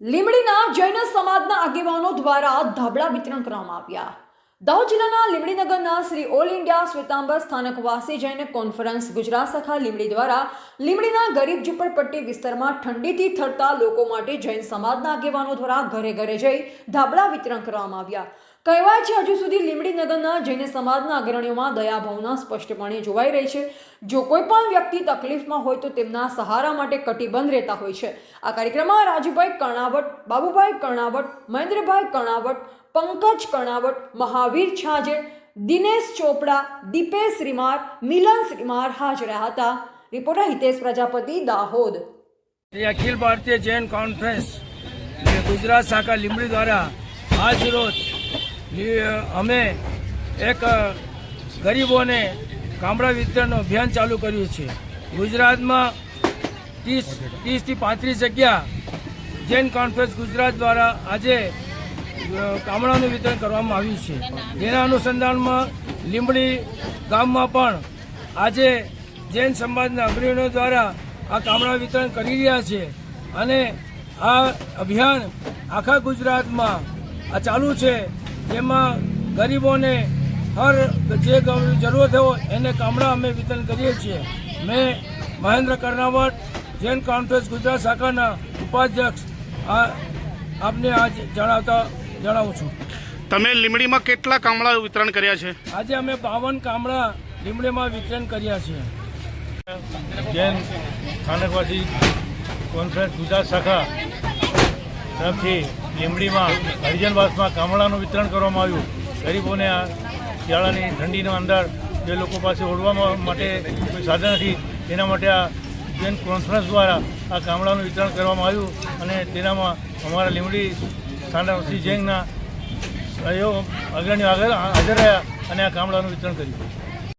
લીમડીના જૈન સમાજના આગેવાનો દ્વારા ધાબળા વિતરણ કરવામાં આવ્યા. દાહોદ જિલ્લાના લીમડીનગરના Shri all India Shwetambar Sthanakvasi Jain conference Gujarat શાખા લીમડી દ્વારા લીમડીના ગરીબ ઝુંપડપટ્ટી વિસ્તારમાં ઠંડીથી થરતા લોકો માટે જૈન સમાજના આગેવાનો દ્વારા ઘરે ઘરે જઈ ધાબળા વિતરણ કરવામાં આવ્યા. કહેવાય છે, હજુ સુધી લીમડી નગરના જૈન સમાજના અગ્રણીઓમાં દયાભાવના સ્પષ્ટપણે જોવાઈ રહી છે. જો કોઈ પણ વ્યક્તિ તકલીફમાં હોય તો તેમના સહારા માટે કટિબંધ રહેતા હોય છે. આ કાર્યક્રમમાં રાજુભાઈ કર્ણાવટ, બાબુભાઈ કર્ણાવટ, મહેન્દ્રભાઈ કર્ણાવટ, પંકજ કર્ણાવટ, મહાવીર છાજે, દિનેશ ચોપડા, દીપેશ શ્રીમાર, મિલન શ્રીમાર હાજર હતા. રિપોર્ટર હિતેશ પ્રજાપતિ, દાહોદ. અખિલ ભારતીય જૈન કોન્ફરન્સ ગુજરાત શાખા લીમડી દ્વારા આજ રોજ અમે એક ગરીબોને ગામડા વિતરણનું અભિયાન ચાલુ કર્યું છે. ગુજરાતમાં ત્રીસ, ત્રીસથી પાંત્રીસ જગ્યા જૈન કોન્ફરન્સ ગુજરાત દ્વારા આજે ગામડાનું વિતરણ કરવામાં આવ્યું છે. જેના અનુસંધાનમાં લીંબડી ગામમાં પણ આજે જૈન સમાજના અગ્રણીઓ દ્વારા આ ગામડા વિતરણ કરી રહ્યા છે અને આ અભિયાન આખા ગુજરાતમાં, આ ચાલુ છે. જેમાં ગરીબોને હર જે જરૂરત હોય એને કામડા અમે વિતરણ કરીએ છીએ. મેં મહેન્દ્ર કર્ણાવટ જૈન કોન્ફરન્સ ગુજરાત શાખાના ઉપાધ્યક્ષ. આ આપને આજ જણાવતા જણાવું છું. તમે લીમડીમાં કેટલા કામડા વિતરણ કર્યા છે? આજે અમે બાવન કામડા લીમડીમાં વિતરણ કર્યા છે. જૈન સ્થાનકવાસી કોન્ફરન્સ ગુજરાત શાખા તરફથી લીંબડીમાં હરિજનવાસમાં ગામડાનું વિતરણ કરવામાં આવ્યું. ગરીબોને આ શિયાળાની ઠંડીના અંદર જે લોકો પાસે ઓળવા માટે કોઈ સાધન નથી, તેના માટે આ જૈન કોન્ફરન્સ દ્વારા આ ગામડાનું વિતરણ કરવામાં આવ્યું અને તેનામાં અમારા લીંબડી શ્રી જૈનના સહયોગ અગ્રણીઓ આગળ હાજર રહ્યા અને આ ગામડાનું વિતરણ કર્યું.